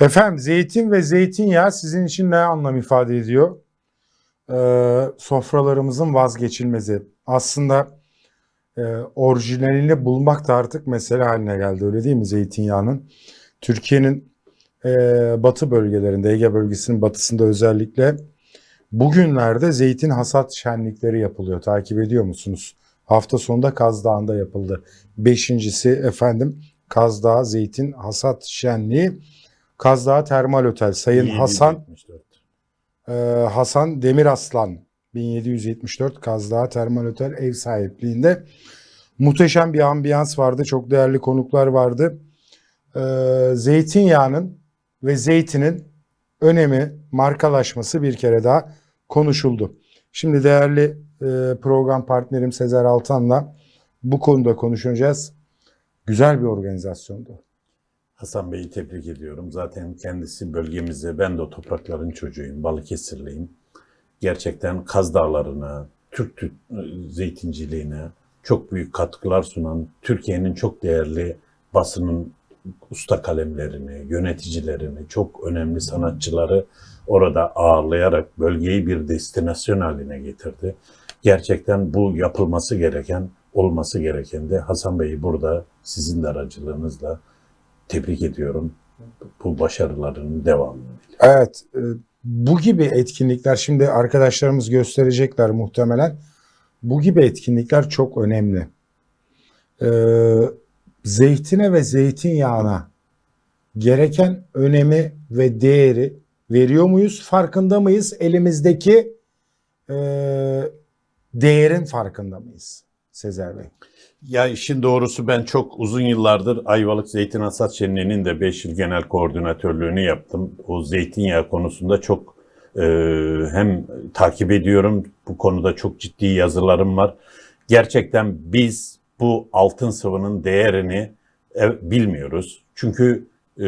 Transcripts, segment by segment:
Efendim zeytin ve zeytinyağı sizin için ne anlam ifade ediyor? Ee, sofralarımızın vazgeçilmezi. Aslında e, orijinalini bulmak da artık mesele haline geldi öyle değil mi zeytinyağının? Türkiye'nin e, batı bölgelerinde, Ege bölgesinin batısında özellikle bugünlerde zeytin hasat şenlikleri yapılıyor. Takip ediyor musunuz? Hafta sonunda Kaz Dağı'nda yapıldı. Beşincisi efendim Kaz Dağı Zeytin Hasat Şenliği. Kaz Dağı Termal Otel. Sayın Hasan 1774. e, Hasan Demiraslan 1774 Kaz Dağı Termal Otel ev sahipliğinde. Muhteşem bir ambiyans vardı. Çok değerli konuklar vardı. E, zeytinyağının ve zeytinin önemi, markalaşması bir kere daha konuşuldu. Şimdi değerli e, program partnerim Sezer Altan'la bu konuda konuşacağız. Güzel bir organizasyondu. Hasan Bey'i tebrik ediyorum. Zaten kendisi bölgemize, ben de o toprakların çocuğuyum, Balıkesirliyim. Gerçekten Kaz Dağları'na, Türk tü- zeytinciliğine çok büyük katkılar sunan, Türkiye'nin çok değerli basının usta kalemlerini, yöneticilerini, çok önemli sanatçıları orada ağırlayarak bölgeyi bir destinasyon haline getirdi. Gerçekten bu yapılması gereken, olması gereken de Hasan Bey'i burada sizin de aracılığınızla tebrik ediyorum. Bu başarılarının devamını. Evet, e, bu gibi etkinlikler şimdi arkadaşlarımız gösterecekler muhtemelen. Bu gibi etkinlikler çok önemli. Ee, zeytine ve zeytinyağına gereken önemi ve değeri veriyor muyuz? Farkında mıyız? Elimizdeki e, değerin farkında mıyız? Sezer Bey. Ya işin doğrusu ben çok uzun yıllardır Ayvalık Zeytin Hasat Şenliği'nin de 5 yıl genel koordinatörlüğünü yaptım. O zeytinyağı konusunda çok e, hem takip ediyorum, bu konuda çok ciddi yazılarım var. Gerçekten biz bu altın sıvının değerini e, bilmiyoruz. Çünkü e,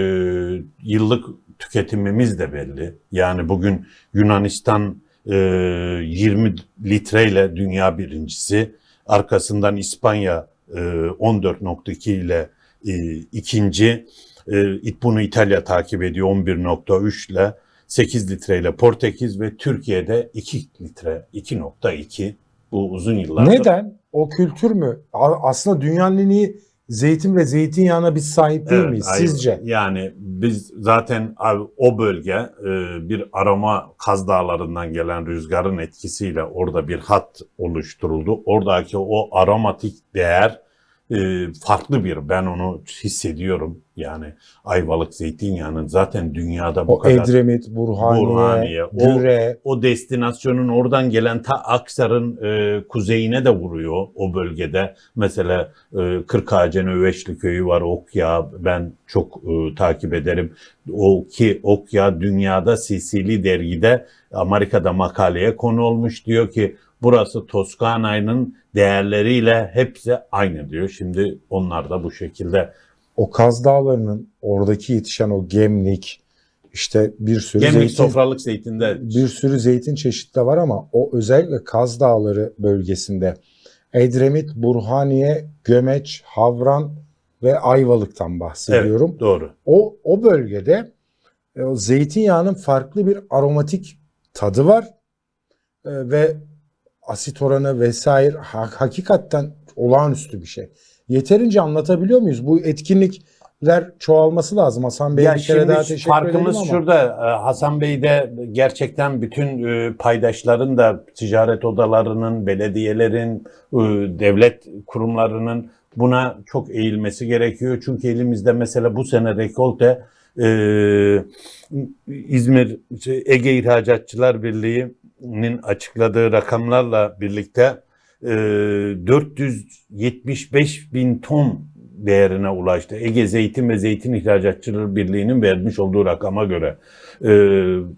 yıllık tüketimimiz de belli. Yani bugün Yunanistan e, 20 litreyle dünya birincisi. Arkasından İspanya e, 14.2 ile e, ikinci. E, bunu İtalya takip ediyor 11.3 ile. 8 litreyle Portekiz ve Türkiye'de 2 litre 2.2 bu uzun yıllardır. Neden? O kültür mü? Aslında dünyanın en iyi zeytin ve zeytinyağına biz sahip değil Evet, miyiz aynen. sizce? Yani biz zaten abi o bölge e, bir arama Kaz Dağları'ndan gelen rüzgarın etkisiyle orada bir hat oluşturuldu. Oradaki o aromatik değer e, farklı bir. Ben onu hissediyorum. Yani Ayvalık zeytinyağının zaten dünyada bu O kadar Edremit, Burhaniye, Burhaniye, o- Güre. o destinasyonun oradan gelen ta Aksar'ın e, kuzeyine de vuruyor o bölgede. Mesela e, Kırkağaç'ın Öveçli köyü var, Okya ben çok e, takip ederim. O ki Okya dünyada Sicili dergide Amerika'da makaleye konu olmuş diyor ki burası Toskana'nın değerleriyle hepsi aynı diyor. Şimdi onlar da bu şekilde O Kaz Dağları'nın oradaki yetişen o gemlik, işte bir sürü gemlik zeytin, sofralık zeytinde bir sürü zeytin çeşidi de var ama o özellikle Kaz Dağları bölgesinde Edremit, Burhaniye, Gömeç, Havran ve Ayvalık'tan bahsediyorum. evet, doğru. O o bölgede e, o zeytinyağının farklı bir aromatik tadı var E, ve asit oranı vesaire ha- hakikaten olağanüstü bir şey. Yeterince anlatabiliyor muyuz? Bu etkinlikler çoğalması lazım. Hasan Bey'e Ya bir kere daha teşekkür farkımız ama. şurada e, Hasan Bey de gerçekten bütün e, paydaşların da ticaret odalarının, belediyelerin, e, devlet kurumlarının buna çok eğilmesi gerekiyor. Çünkü elimizde mesela bu sene rekolte e, İzmir şey, Ege İhracatçılar Birliği'nin açıkladığı rakamlarla birlikte e, 475 bin ton değerine ulaştı. Ege Zeytin ve Zeytin İhracatçıları Birliği'nin vermiş olduğu rakama göre. E,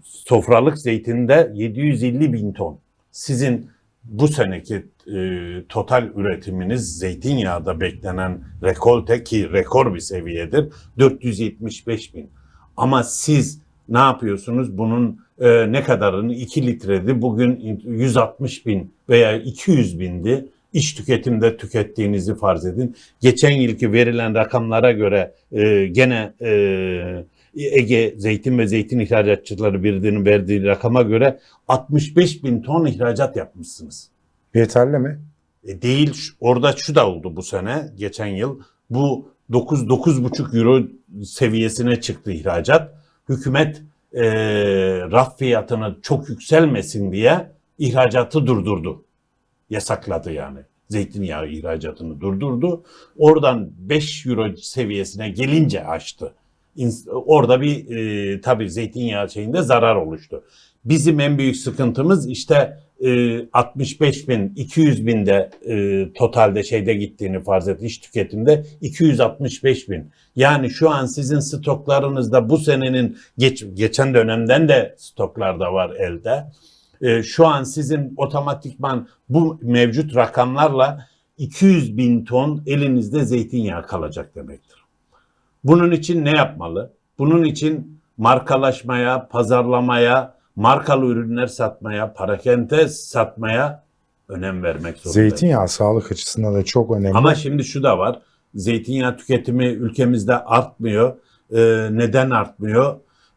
sofralık zeytinde 750 bin ton. Sizin bu seneki e, total üretiminiz zeytinyağda beklenen rekolte ki rekor bir seviyedir 475 bin. Ama siz ne yapıyorsunuz? Bunun e, ne kadarını 2 litredi bugün 160 bin veya 200 bindi. İç tüketimde tükettiğinizi farz edin. Geçen yılki verilen rakamlara göre e, gene e, Ege Zeytin ve Zeytin İhracatçıları Birliği'nin verdiği rakama göre 65 bin ton ihracat yapmışsınız. Yeterli mi? E değil orada şu da oldu bu sene geçen yıl bu 9 9,5 euro seviyesine çıktı ihracat. Hükümet e, raf fiyatını çok yükselmesin diye ihracatı durdurdu. Yasakladı yani. Zeytinyağı ihracatını durdurdu. Oradan 5 euro seviyesine gelince açtı. Orada bir e, tabii zeytinyağı şeyinde zarar oluştu. Bizim en büyük sıkıntımız işte e, 65 bin, 200 bin de e, totalde şeyde gittiğini farz et iş tüketimde 265 bin. Yani şu an sizin stoklarınızda bu senenin geç, geçen dönemden de stoklar da var elde. E, şu an sizin otomatikman bu mevcut rakamlarla 200 bin ton elinizde zeytinyağı kalacak demektir. Bunun için ne yapmalı? Bunun için markalaşmaya, pazarlamaya, markalı ürünler satmaya, parakente satmaya önem vermek zorundayız. Zeytinyağı sağlık açısından da çok önemli. Ama şimdi şu da var. Zeytinyağı tüketimi ülkemizde artmıyor. Ee, neden artmıyor?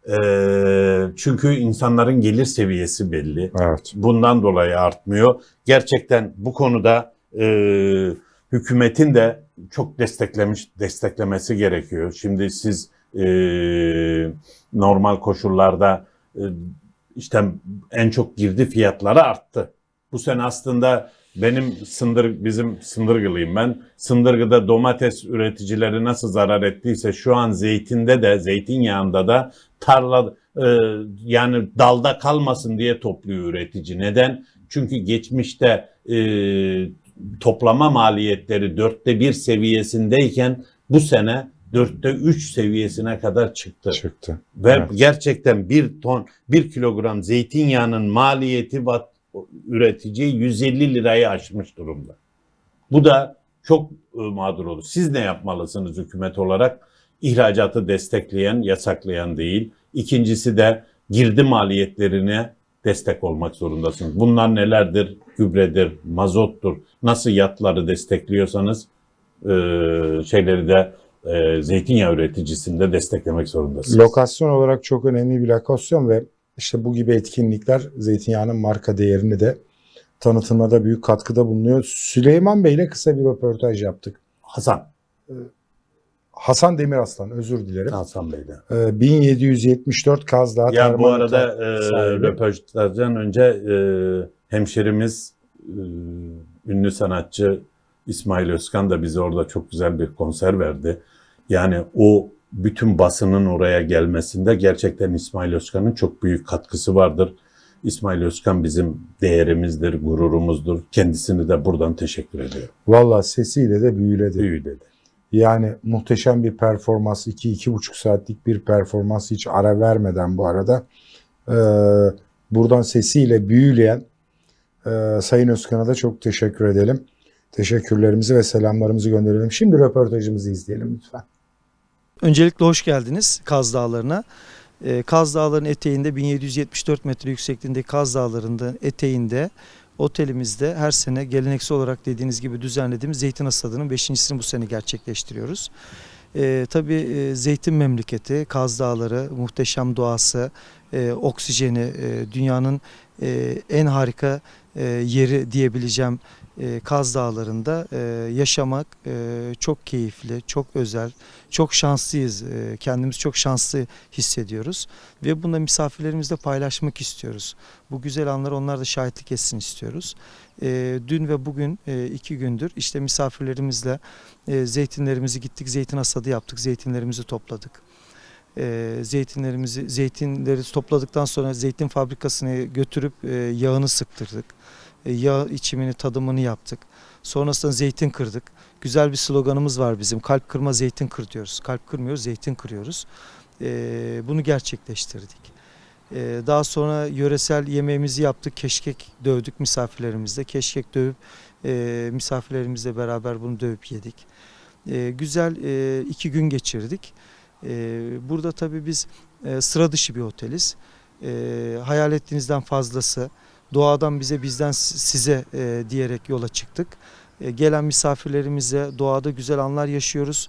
Ee, çünkü insanların gelir seviyesi belli. Evet. Bundan dolayı artmıyor. Gerçekten bu konuda e, hükümetin de çok desteklemiş desteklemesi gerekiyor. Şimdi siz e, normal koşullarda e, işte en çok girdi fiyatları arttı. Bu sene aslında benim sındır bizim Sındırgılıyım ben. Sındırgıda domates üreticileri nasıl zarar ettiyse şu an zeytinde de zeytinyağında da tarla e, yani dalda kalmasın diye topluyor üretici. Neden? Çünkü geçmişte e, toplama maliyetleri dörtte bir seviyesindeyken bu sene dörtte üç seviyesine kadar çıktı. Çıktı. Ve Evet. gerçekten bir ton, bir kilogram zeytinyağının maliyeti vat, üretici 150 lirayı aşmış durumda. Bu da çok e, mağdur olur. Siz ne yapmalısınız hükümet olarak? İhracatı destekleyen, yasaklayan değil. İkincisi de girdi maliyetlerine destek olmak zorundasınız. Bunlar nelerdir? Gübredir, mazottur. Nasıl yatları destekliyorsanız e, şeyleri de e, zeytinyağı üreticisini de desteklemek zorundasınız. Lokasyon olarak çok önemli bir lokasyon ve işte bu gibi etkinlikler zeytinyağının marka değerini de tanıtımına da büyük katkıda bulunuyor. Süleyman Bey ile kısa bir röportaj yaptık. Hasan. Hasan Demiraslan özür dilerim. Hasan Bey'den. Ee, 1774 Kaz Dağı Ya bu arada e, röportajdan önce e, hemşerimiz e, ünlü sanatçı İsmail Özkan da bize orada çok güzel bir konser verdi. Yani o bütün basının oraya gelmesinde gerçekten İsmail Özkan'ın çok büyük katkısı vardır. İsmail Özkan bizim değerimizdir, gururumuzdur. Kendisini de buradan teşekkür ediyorum. Valla sesiyle de büyüledi. Büyü dedi. Yani muhteşem bir performans. 2-2,5 saatlik bir performans hiç ara vermeden bu arada. Ee, buradan sesiyle büyüleyen e, Sayın Özkan'a da çok teşekkür edelim. Teşekkürlerimizi ve selamlarımızı gönderelim. Şimdi röportajımızı izleyelim lütfen. Öncelikle hoş geldiniz Kaz Dağları'na. Ee, Kaz Dağları'nın eteğinde 1774 metre yüksekliğindeki Kaz Dağları'nın eteğinde otelimizde her sene geleneksel olarak dediğiniz gibi düzenlediğimiz Zeytin Hasadı'nın 5.sini bu sene gerçekleştiriyoruz. Ee, tabii e, zeytin memleketi, Kaz Dağları, muhteşem doğası, e, oksijeni, e, dünyanın e, en harika e, yeri diyebileceğim e, Kaz Dağları'nda e, yaşamak e, çok keyifli, çok özel, çok şanslıyız. E, kendimizi çok şanslı hissediyoruz ve bunu da misafirlerimizle paylaşmak istiyoruz. Bu güzel anları onlar da şahitlik etsin istiyoruz. E, dün ve bugün e, iki gündür işte misafirlerimizle e, zeytinlerimizi gittik, zeytin hasadı yaptık, zeytinlerimizi topladık. E, zeytinlerimizi zeytinleri topladıktan sonra zeytin fabrikasına götürüp e, yağını sıktırdık. E, yağ içimini tadımını yaptık. Sonrasında zeytin kırdık. Güzel bir sloganımız var bizim. Kalp kırma zeytin kır diyoruz. Kalp kırmıyoruz, zeytin kırıyoruz. E, bunu gerçekleştirdik. Daha sonra yöresel yemeğimizi yaptık. Keşkek dövdük misafirlerimizle. Keşkek dövüp misafirlerimizle beraber bunu dövüp yedik. Güzel iki gün geçirdik. E, burada tabii biz e, sıra dışı bir oteliz. E, hayal ettiğinizden fazlası. Doğadan bize bizden si- size e, diyerek yola çıktık. E, gelen misafirlerimize doğada güzel anlar yaşıyoruz.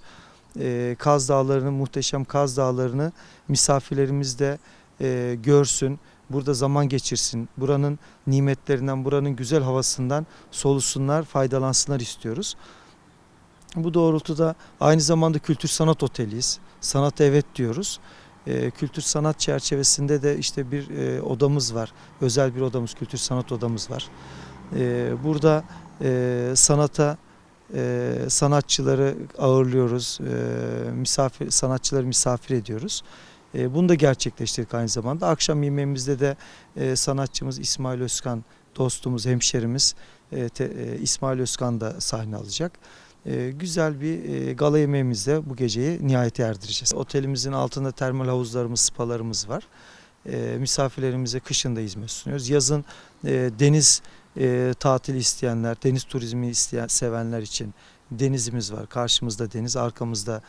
Kaz Dağları'nın muhteşem Kaz Dağları'nı misafirlerimiz de e, görsün, burada zaman geçirsin, buranın nimetlerinden, buranın güzel havasından solusunlar, faydalansınlar istiyoruz. Bu doğrultuda aynı zamanda kültür sanat oteliyiz. Sanat evet diyoruz. E, kültür sanat çerçevesinde de işte bir e, odamız var. Özel bir odamız, kültür sanat odamız var. E, burada e, sanata e, sanatçıları ağırlıyoruz, e, misafir sanatçıları misafir ediyoruz. E, bunu da gerçekleştirdik aynı zamanda. Akşam yemeğimizde de e, sanatçımız İsmail Özkan, dostumuz, hemşerimiz e, te- e, İsmail Özkan da sahne alacak. E, güzel bir e, gala yemeğimizle bu geceyi nihayete erdireceğiz. Otelimizin altında termal havuzlarımız, spalarımız var. E, misafirlerimize kışın da hizmet sunuyoruz. Yazın e, deniz e, tatili isteyenler, deniz turizmi isteyen sevenler için denizimiz var. Karşımızda deniz, arkamızda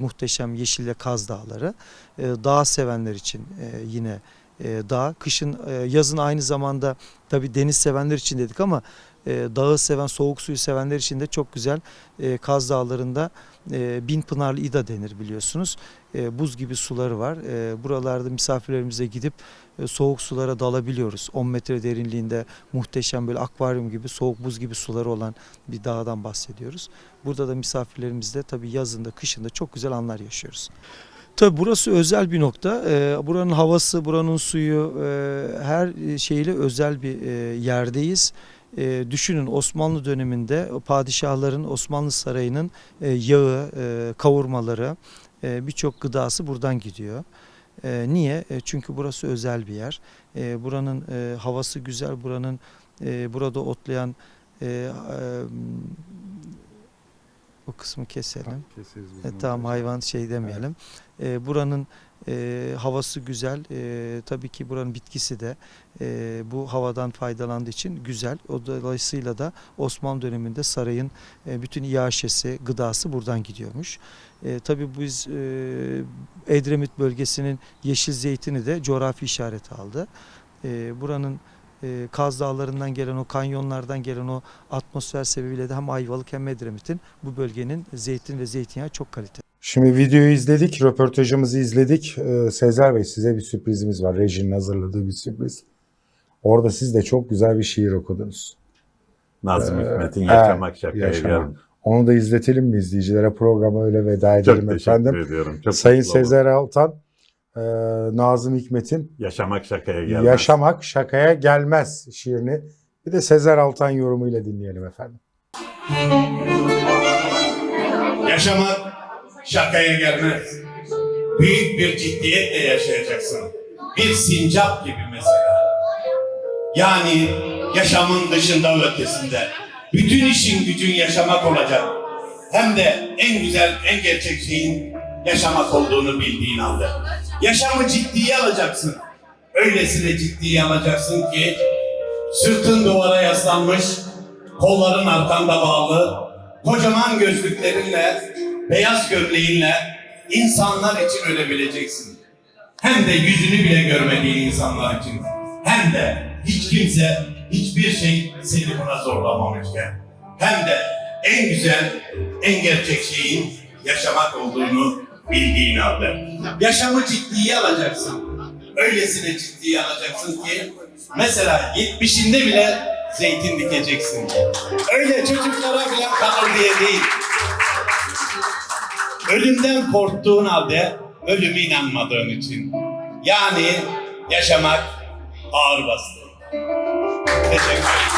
muhteşem yeşille Kaz Dağları. Dağ sevenler için yine dağ. Kışın, yazın aynı zamanda tabii deniz sevenler için dedik ama dağı seven, soğuk suyu sevenler için de çok güzel e, Kaz Dağları'nda e, Bin Pınarlı İda denir biliyorsunuz. E, buz gibi suları var. E, buralarda misafirlerimize gidip e, soğuk sulara dalabiliyoruz. 10 metre derinliğinde muhteşem böyle akvaryum gibi soğuk buz gibi suları olan bir dağdan bahsediyoruz. Burada da misafirlerimizle tabii yazında kışında çok güzel anlar yaşıyoruz. Tabii burası özel bir nokta. Buranın havası, buranın suyu e, her şeyle özel bir e, yerdeyiz. E, düşünün Osmanlı döneminde padişahların Osmanlı sarayının e, yağı, e, kavurmaları, e, birçok gıdası buradan gidiyor. E, niye? E, çünkü burası özel bir yer. E, buranın e, havası güzel, buranın e, burada otlayan e, e, kısmı keselim. Keseriz E, tamam hayvan şey demeyelim. E, buranın e, havası güzel. E, tabii ki buranın bitkisi de e, bu havadan faydalandığı için güzel. O dolayısıyla da Osmanlı döneminde sarayın e, bütün iaşesi, gıdası buradan gidiyormuş. E, tabii biz e, Edremit bölgesinin yeşil zeytini de coğrafi işareti aldı. E, buranın e, Kaz Dağları'ndan gelen o kanyonlardan gelen o atmosfer sebebiyle de hem Ayvalık hem Edremit'in bu bölgenin zeytin ve zeytinyağı çok kaliteli. Şimdi videoyu izledik, röportajımızı izledik. Ee, Sezer Bey size bir sürprizimiz var. Rejinin hazırladığı bir sürpriz. Orada siz de çok güzel bir şiir okudunuz. Nazım Ee, Hikmet'in Yaşamak Şakaya Yaşamak. Onu da izletelim mi izleyicilere? Programa öyle veda Çok edelim teşekkür efendim. ediyorum. Çok Sayın. Sezer Altan, e, Nazım Hikmet'in Yaşamak Şakaya Gelmez. Yaşamak Şakaya Gelmez şiirini bir de Sezer Altan yorumuyla dinleyelim efendim. Yaşamak şakaya gelmez. Büyük bir ciddiyetle yaşayacaksın. Bir sincap gibi mesela. Yani yaşamın dışında ötesinde. Bütün işin gücün yaşamak olacak. Hem de en güzel, en gerçek şeyin yaşamak olduğunu bildiğin anda. Yaşamı ciddiye alacaksın. Öylesine ciddiye alacaksın ki sırtın duvara yaslanmış, kolların arkanda bağlı, kocaman gözlüklerinle, beyaz gömleğinle insanlar için ölebileceksin. Hem de yüzünü bile görmediğin insanlar için. Hem de hiç kimse, hiçbir şey seni buna zorlamamışken. Hem de en güzel, en gerçek şeyin yaşamak olduğunu bildiğin halde. Yaşamı ciddiye alacaksın. Öylesine ciddiye alacaksın ki mesela 70'inde bile zeytin dikeceksin. Öyle çocuklara bile kalır diye değil. Ölümden korktuğun halde ölüme inanmadığın için. Yani yaşamak ağır bastı. Teşekkür ederim.